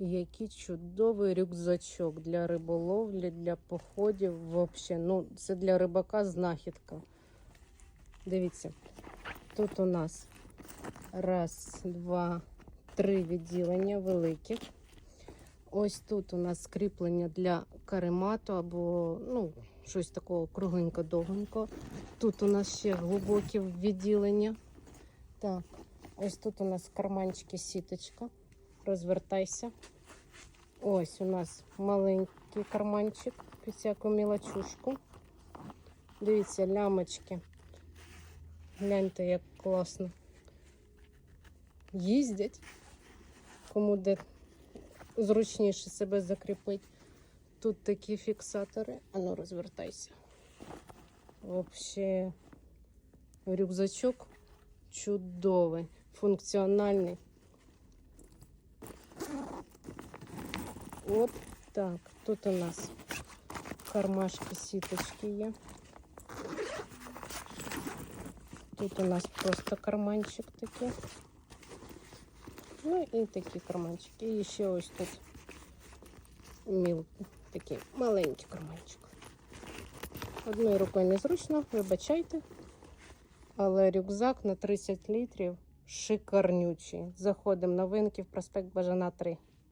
Який чудовий рюкзачок для риболовлі, для походів. Взагалі, ну, це для рибака знахідка. Дивіться, тут у нас раз, два, три відділення великих. Ось тут у нас скріплення для каремату або ну, щось такого кругленько-довгенько. Тут у нас ще глибокі відділення. Так, ось тут у нас карманчики сіточка. Розвертайся. Ось у нас маленький карманчик під всяку мілочушку. Дивіться, лямочки. Гляньте, як класно. Їздять. Кому де зручніше себе закріпити. Тут такі фіксатори. Ану, розвертайся. Взагалі, рюкзачок чудовий, функціональний. От так. Тут у нас кармашки, сіточки є. Тут у нас просто карманчик такий. Ну і такі карманчики. І ще ось тут міл, такий маленький карманчик. Одною рукою незручно, вибачайте. Але рюкзак на 30 літрів шикарнючий. Заходимо на Винків, проспект Бажана 3.